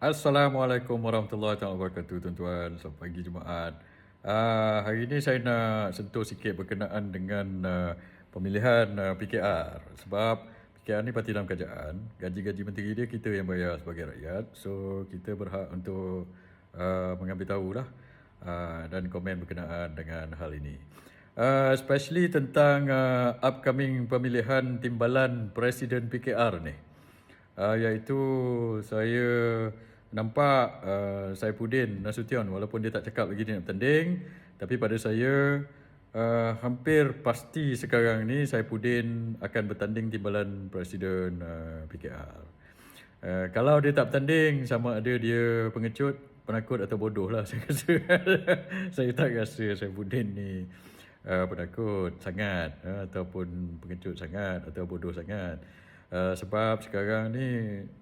Assalamualaikum warahmatullahi wabarakatuh tuan-tuan. Selamat pagi Jumaat. Uh, hari ini saya nak sentuh sikit berkenaan dengan uh, pemilihan uh, PKR. Sebab PKR ni parti dalam kerajaan. Gaji-gaji menteri dia kita yang bayar sebagai rakyat. So kita berhak untuk uh, mengambil tahu lah uh, dan komen berkenaan dengan hal ini. Uh, especially tentang uh, upcoming pemilihan timbalan Presiden PKR ni. Uh, iaitu saya nampak uh, Saifuddin Nasution walaupun dia tak cakap lagi dia nak bertanding tapi pada saya uh, hampir pasti sekarang ni Saifuddin akan bertanding timbalan presiden uh, PKR. Uh, kalau dia tak bertanding sama ada dia pengecut, penakut atau bodoh lah saya rasa. saya tak rasa Saifuddin ni uh, penakut sangat uh, ataupun pengecut sangat atau bodoh sangat. Uh, sebab sekarang ni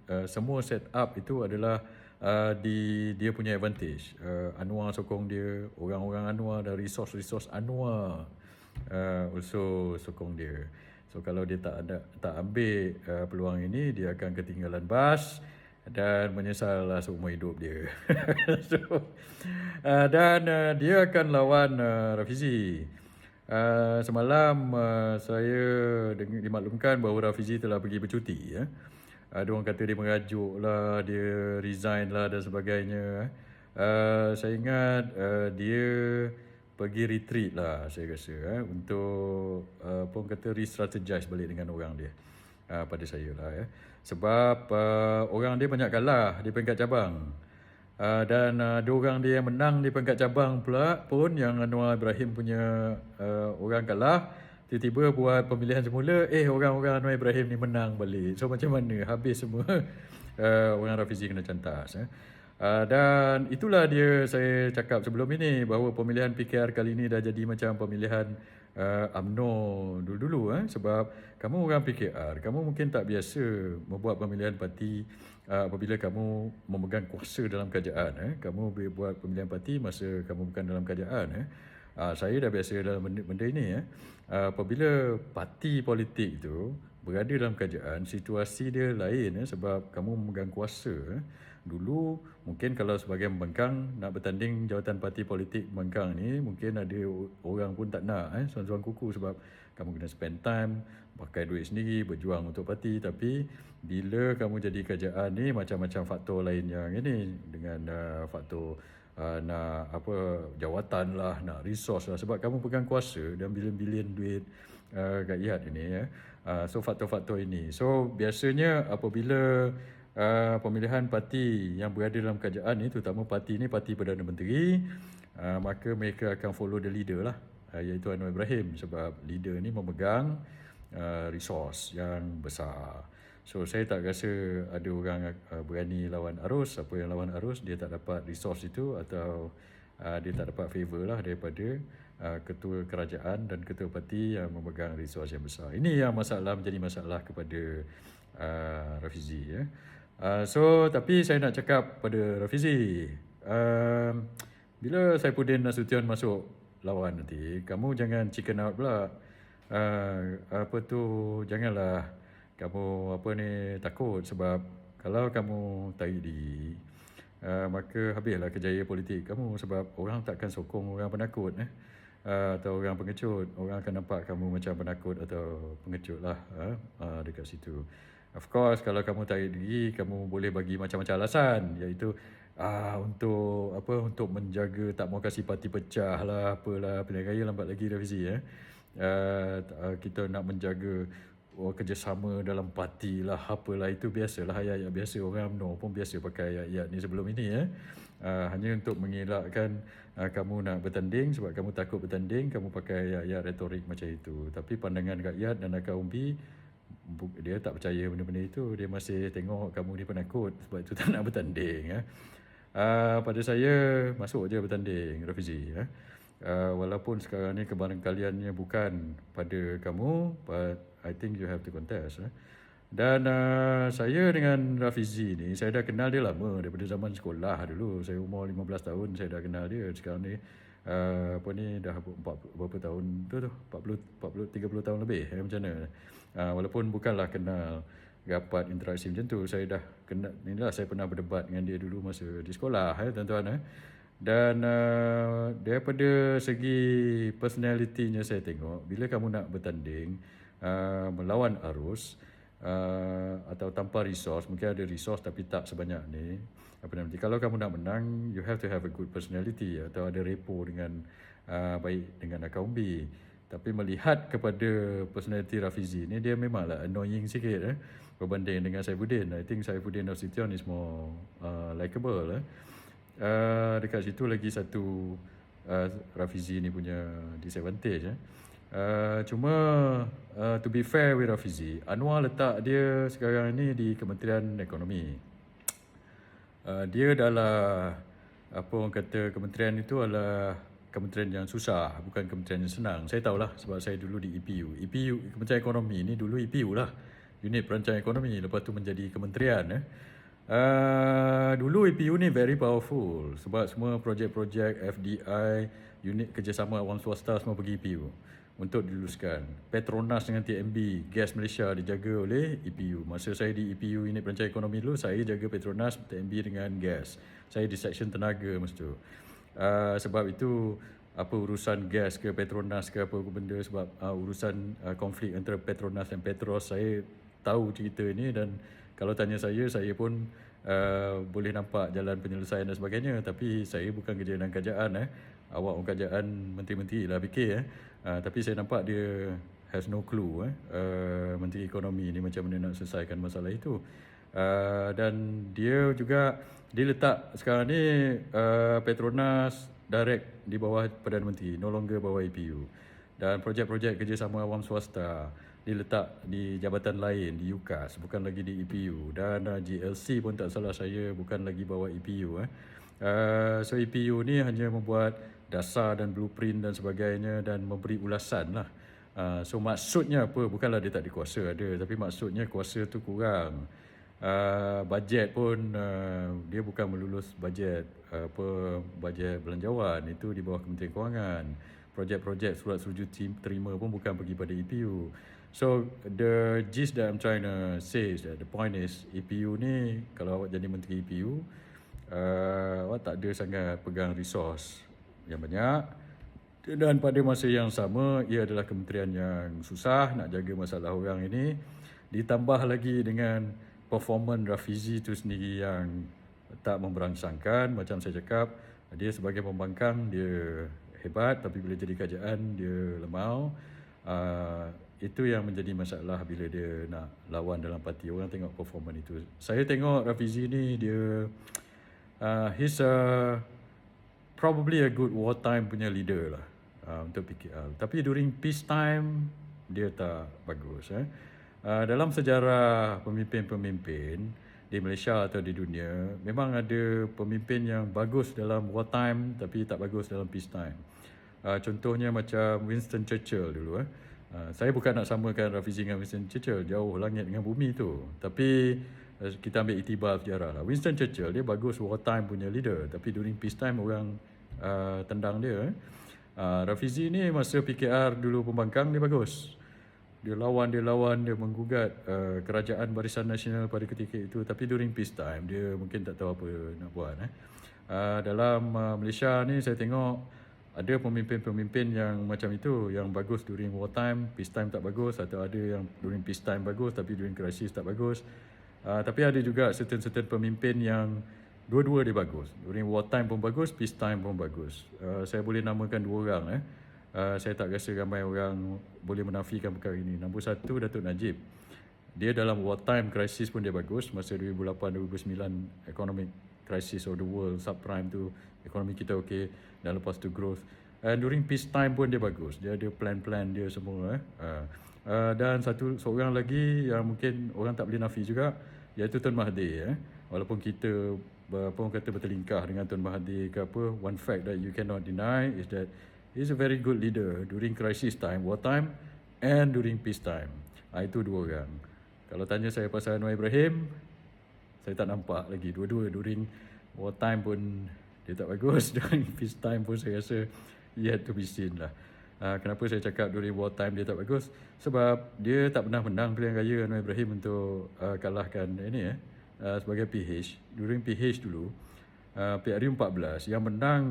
uh, semua set up itu adalah uh, di dia punya advantage. Uh, Anwar sokong dia, orang-orang Anwar dan resource-resource Anwar uh, also sokong dia. So kalau dia tak ada tak ambil uh, peluang ini, dia akan ketinggalan bas dan menyesal seumur hidup dia. so, uh, dan uh, dia akan lawan uh, Rafizi. Uh, semalam uh, saya dimaklumkan bahawa Rafizi telah pergi bercuti ya. Ada orang kata dia merajuk lah, dia resign lah dan sebagainya. Uh, saya ingat uh, dia pergi retreat lah saya rasa eh, untuk uh, pun kata re-strategize balik dengan orang dia uh, pada saya lah ya. Sebab uh, orang dia banyak kalah di peringkat cabang. Uh, dan uh, dua orang dia yang menang di peringkat cabang pula pun yang Anwar Ibrahim punya uh, orang kalah tiba-tiba buat pemilihan semula eh orang-orang Anwar Ibrahim ni menang balik. So macam mana? Habis semua uh, orang Rafizi kena cantas eh. Uh, dan itulah dia saya cakap sebelum ini bahawa pemilihan PKR kali ini dah jadi macam pemilihan uh, UMNO dulu-dulu eh. Sebab kamu orang PKR kamu mungkin tak biasa membuat pemilihan parti uh, apabila kamu memegang kuasa dalam kerajaan eh. Kamu buat pemilihan parti masa kamu bukan dalam kerajaan eh uh, saya dah biasa dalam benda, benda ini eh. Uh, apabila parti politik itu berada dalam kerajaan situasi dia lain eh sebab kamu memegang kuasa eh. Dulu mungkin kalau sebagai membengkang nak bertanding jawatan parti politik membengkang ni mungkin ada orang pun tak nak eh suan-suan kuku sebab kamu kena spend time pakai duit sendiri berjuang untuk parti. Tapi bila kamu jadi kerajaan ni macam-macam faktor lain yang ini dengan uh, faktor uh, nak apa jawatan lah nak resource lah. Sebab kamu pegang kuasa dan bilion-bilion duit. Uh, rakyat ini ya. Uh, so faktor-faktor ini. So biasanya apabila uh, pemilihan parti yang berada dalam kerajaan ni terutama parti ni parti Perdana Menteri uh, maka mereka akan follow the leader lah. Uh, iaitu Anwar Ibrahim sebab leader ni memegang uh, resource yang besar so saya tak rasa ada orang uh, berani lawan arus. Apa yang lawan arus dia tak dapat resource itu atau uh, dia tak dapat favor lah daripada uh, ketua kerajaan dan ketua parti yang memegang resource yang besar. Ini yang masalah menjadi masalah kepada uh, Rafizi ya. Uh, so tapi saya nak cakap pada Rafizi uh, bila saya Saifuddin Nasution masuk lawan nanti kamu jangan chicken out pula. Uh, apa tu janganlah kamu apa ni takut sebab kalau kamu tarik di uh, maka habislah kejayaan politik kamu sebab orang takkan sokong orang penakut eh? Uh, atau orang pengecut. Orang akan nampak kamu macam penakut atau pengecut lah uh, uh, dekat situ. Of course kalau kamu tarik diri kamu boleh bagi macam-macam alasan. Iaitu ah untuk apa untuk menjaga tak mau kasih parti pecah lah apalah pilihan raya lambat lagi Fizi eh. Uh, kita nak menjaga oh, kerjasama dalam parti lah apalah itu biasalah ayat-ayat biasa orang UMNO pun biasa pakai ayat-ayat ni sebelum ini ya. Eh. Uh, hanya untuk mengelakkan uh, kamu nak bertanding sebab kamu takut bertanding kamu pakai ayat-ayat retorik macam itu tapi pandangan rakyat dan akal umbi dia tak percaya benda-benda itu dia masih tengok kamu ni penakut sebab itu tak nak bertanding ya. Uh, pada saya masuk je bertanding Rafizi ya. Uh, walaupun sekarang ni kebarangkaliannya bukan pada kamu but I think you have to contest ya. Dan uh, saya dengan Rafizi ni saya dah kenal dia lama daripada zaman sekolah dulu. Saya umur 15 tahun saya dah kenal dia. Sekarang ni uh, apa ni dah berapa tahun tu tu 40 40 30 tahun lebih eh, macam mana uh, walaupun bukanlah kenal dapat interaksi macam tu. Saya dah kena, inilah saya pernah berdebat dengan dia dulu masa di sekolah ya tuan-tuan. Eh. Dan uh, daripada segi personalitinya saya tengok, bila kamu nak bertanding uh, melawan arus, uh, atau tanpa resource, mungkin ada resource tapi tak sebanyak ni, apa nanti kalau kamu nak menang, you have to have a good personality atau ada repo dengan uh, baik dengan akaun B. Tapi melihat kepada personality Rafizi ni dia memanglah annoying sikit eh berbanding dengan Saifuddin. I think Saifuddin Nasution is more uh, likable eh. Uh, dekat situ lagi satu uh, Rafizi ni punya disadvantage eh. Uh, cuma uh, to be fair with Rafizi, Anwar letak dia sekarang ni di Kementerian Ekonomi. Uh, dia adalah apa orang kata kementerian itu adalah kementerian yang susah, bukan kementerian yang senang. Saya tahulah sebab saya dulu di EPU. EPU, Kementerian Ekonomi ni dulu EPU lah. Unit Perancangan Ekonomi. Lepas tu menjadi kementerian. Eh. Uh, dulu EPU ni very powerful. Sebab semua projek-projek FDI, unit kerjasama awam swasta semua pergi EPU. Untuk diluluskan. Petronas dengan TMB, Gas Malaysia dijaga oleh EPU. Masa saya di EPU Unit Perancangan Ekonomi dulu, saya jaga Petronas, TMB dengan gas. Saya di section tenaga masa tu. Uh, sebab itu apa urusan gas ke Petronas ke apa benda sebab uh, urusan uh, konflik antara Petronas dan Petros saya tahu cerita ini dan kalau tanya saya saya pun uh, boleh nampak jalan penyelesaian dan sebagainya tapi saya bukan kerja dalam kerajaan eh awak orang kerajaan menteri-menteri lah fikir eh uh, tapi saya nampak dia has no clue eh uh, menteri ekonomi ni macam mana nak selesaikan masalah itu uh, dan dia juga dia letak sekarang ni uh, Petronas direct di bawah Perdana Menteri, no longer bawah EPU. Dan projek-projek kerjasama awam swasta diletak di jabatan lain di UKAS, bukan lagi di EPU. Dan uh, GLC pun tak salah saya bukan lagi bawah EPU. Eh. Uh, so EPU ni hanya membuat dasar dan blueprint dan sebagainya dan memberi ulasan lah. Uh, so maksudnya apa? Bukanlah dia tak dikuasa ada, tapi maksudnya kuasa tu kurang. Uh, bajet pun uh, dia bukan melulus bajet uh, apa bajet belanjawan. Itu di bawah Kementerian Kewangan. Projek-projek surat setuju terima pun bukan pergi pada EPU so the gist that I'm trying to say is that the point is EPU ni kalau awak jadi menteri EPU uh, awak tak ada sangat pegang resource yang banyak. Dan pada masa yang sama ia adalah kementerian yang susah nak jaga masalah orang ini. Ditambah lagi dengan performan Rafizi itu sendiri yang tak memberangsangkan. Macam saya cakap dia sebagai pembangkang dia hebat. Tapi bila jadi kerajaan dia lemau. Uh, itu yang menjadi masalah bila dia nak lawan dalam parti. Orang tengok performan itu. Saya tengok Rafizi ni dia uh, he's a probably a good wartime punya leader lah uh, untuk PKR tapi during peace time dia tak bagus eh Uh, dalam sejarah pemimpin-pemimpin di Malaysia atau di dunia, memang ada pemimpin yang bagus dalam war time tapi tak bagus dalam peace time. Uh, contohnya macam Winston Churchill dulu. Eh. Uh, saya bukan nak samakan Rafizi dengan Winston Churchill, jauh langit dengan bumi tu. Tapi uh, kita ambil itibar sejarah lah. Winston Churchill dia bagus war time punya leader tapi during peace time orang uh, tendang dia. Eh. Uh, Rafizi ni masa PKR dulu pembangkang dia bagus dia lawan dia lawan dia menggugat uh, kerajaan barisan nasional pada ketika itu tapi during peace time dia mungkin tak tahu apa nak buat eh uh, dalam uh, Malaysia ni saya tengok ada pemimpin-pemimpin yang macam itu yang bagus during war time peace time tak bagus atau ada yang during peace time bagus tapi during crisis tak bagus uh, tapi ada juga certain-certain pemimpin yang dua-dua dia bagus during war time pun bagus peace time pun bagus uh, saya boleh namakan dua orang eh uh, saya tak rasa ramai orang boleh menafikan perkara ini. Nombor satu, Datuk Najib. Dia dalam wartime crisis pun dia bagus. Masa 2008-2009 economic crisis of the world, subprime tu, ekonomi kita okey. Dan lepas tu growth. And during peace time pun dia bagus. Dia ada plan-plan dia semua. Eh. Uh, uh, dan satu seorang lagi yang mungkin orang tak boleh nafi juga, iaitu Tun Mahathir. Eh. Walaupun kita apa orang kata bertelingkah dengan Tun Mahathir ke apa, one fact that you cannot deny is that He's a very good leader during crisis time, war time and during peace time. Ha, itu dua orang. Kalau tanya saya pasal Anwar Ibrahim, saya tak nampak lagi. Dua-dua during war time pun dia tak bagus. During peace time pun saya rasa yet to be seen lah. Uh, kenapa saya cakap during war time dia tak bagus? Sebab dia tak pernah menang pilihan raya Anwar Ibrahim untuk uh, kalahkan ini ya. Uh, sebagai PH. During PH dulu, uh, PRU 14 yang menang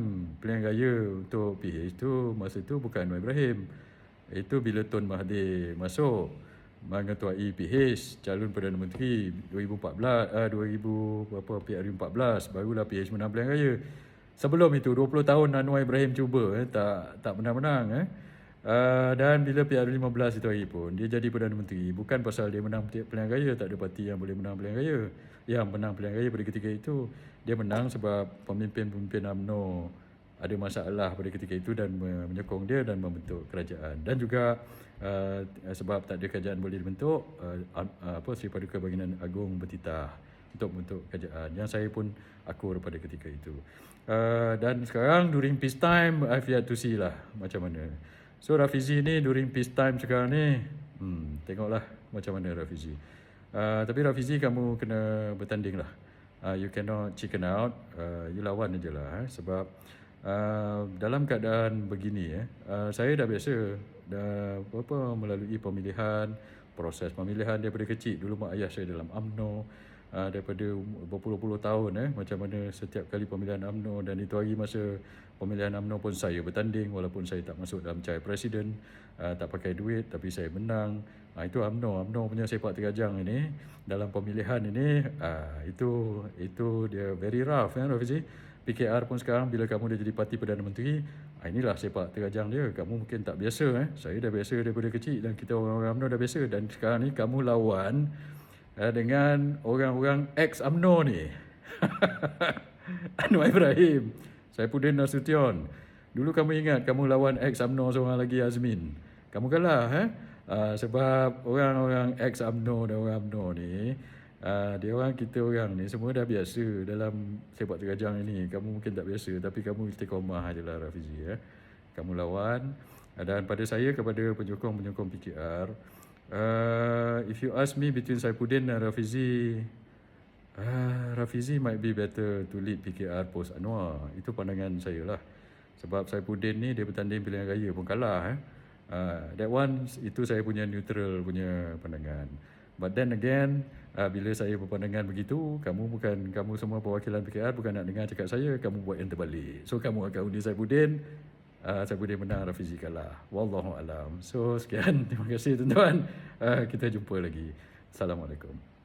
pilihan raya untuk PH tu masa tu bukan Anwar Ibrahim. Itu bila Tun Mahathir masuk mengetuai PH calon Perdana Menteri 2014 uh, 2000 berapa PRU 14 barulah PH menang pilihan raya. Sebelum itu 20 tahun Anwar Ibrahim cuba eh, tak tak pernah menang eh. Uh, dan bila PRU 15 itu hari pun dia jadi Perdana Menteri bukan pasal dia menang pilihan raya tak ada parti yang boleh menang pilihan raya. Yang menang pilihan raya pada ketika itu dia menang sebab pemimpin-pemimpin UMNO ada masalah pada ketika itu dan menyokong dia dan membentuk kerajaan dan juga uh, sebab tak ada kerajaan boleh dibentuk uh, uh, apa Sri Paduka Baginda Agung bertitah untuk membentuk kerajaan yang saya pun akur pada ketika itu Uh, dan sekarang during peace time I've yet to see lah macam mana. So Rafizi ni during peace time sekarang ni hmm, tengoklah macam mana Rafizi. Uh, tapi Rafizi kamu kena bertanding lah. Uh, you cannot chicken out. Uh, you lawan aja lah. Eh, sebab uh, dalam keadaan begini eh, uh, saya dah biasa dah apa melalui pemilihan, proses pemilihan daripada kecil. Dulu mak ayah saya dalam UMNO uh, daripada berpuluh-puluh tahun eh macam mana setiap kali pemilihan AMNO dan itu hari masa pemilihan AMNO pun saya bertanding walaupun saya tak masuk dalam cari presiden uh, tak pakai duit tapi saya menang. Uh, itu AMNO AMNO punya sepak terjang ini dalam pemilihan ini uh, itu itu dia very rough ya Rafizi. PKR pun sekarang bila kamu dah jadi parti Perdana Menteri inilah sepak terjang dia. Kamu mungkin tak biasa eh. Saya dah biasa daripada kecil dan kita orang-orang UMNO dah biasa dan sekarang ni kamu lawan uh, dengan orang-orang ex UMNO ni. Anwar Ibrahim, Saifuddin Nasution. Dulu kamu ingat kamu lawan ex UMNO seorang lagi Azmin. Kamu kalah eh? Uh, sebab orang-orang ex UMNO dan orang UMNO ni Uh, dia orang kita orang ni semua dah biasa dalam sepak terjang ini. Kamu mungkin tak biasa tapi kamu istiqomah ajalah Rafizi ya. Kamu lawan dan pada saya kepada penyokong-penyokong PKR Uh, if you ask me between Saifuddin and Rafizi, uh, Rafizi might be better to lead PKR post Anwar. Itu pandangan saya lah. Sebab Saifuddin ni dia bertanding pilihan raya pun kalah. Eh. Uh, that one itu saya punya neutral punya pandangan. But then again, uh, bila saya berpandangan begitu, kamu bukan kamu semua perwakilan PKR bukan nak dengar cakap saya, kamu buat yang terbalik. So kamu akan undi Saifuddin, uh, saya boleh menang Rafizi kalah. Wallahu alam. So sekian. Terima kasih tuan-tuan. Uh, kita jumpa lagi. Assalamualaikum.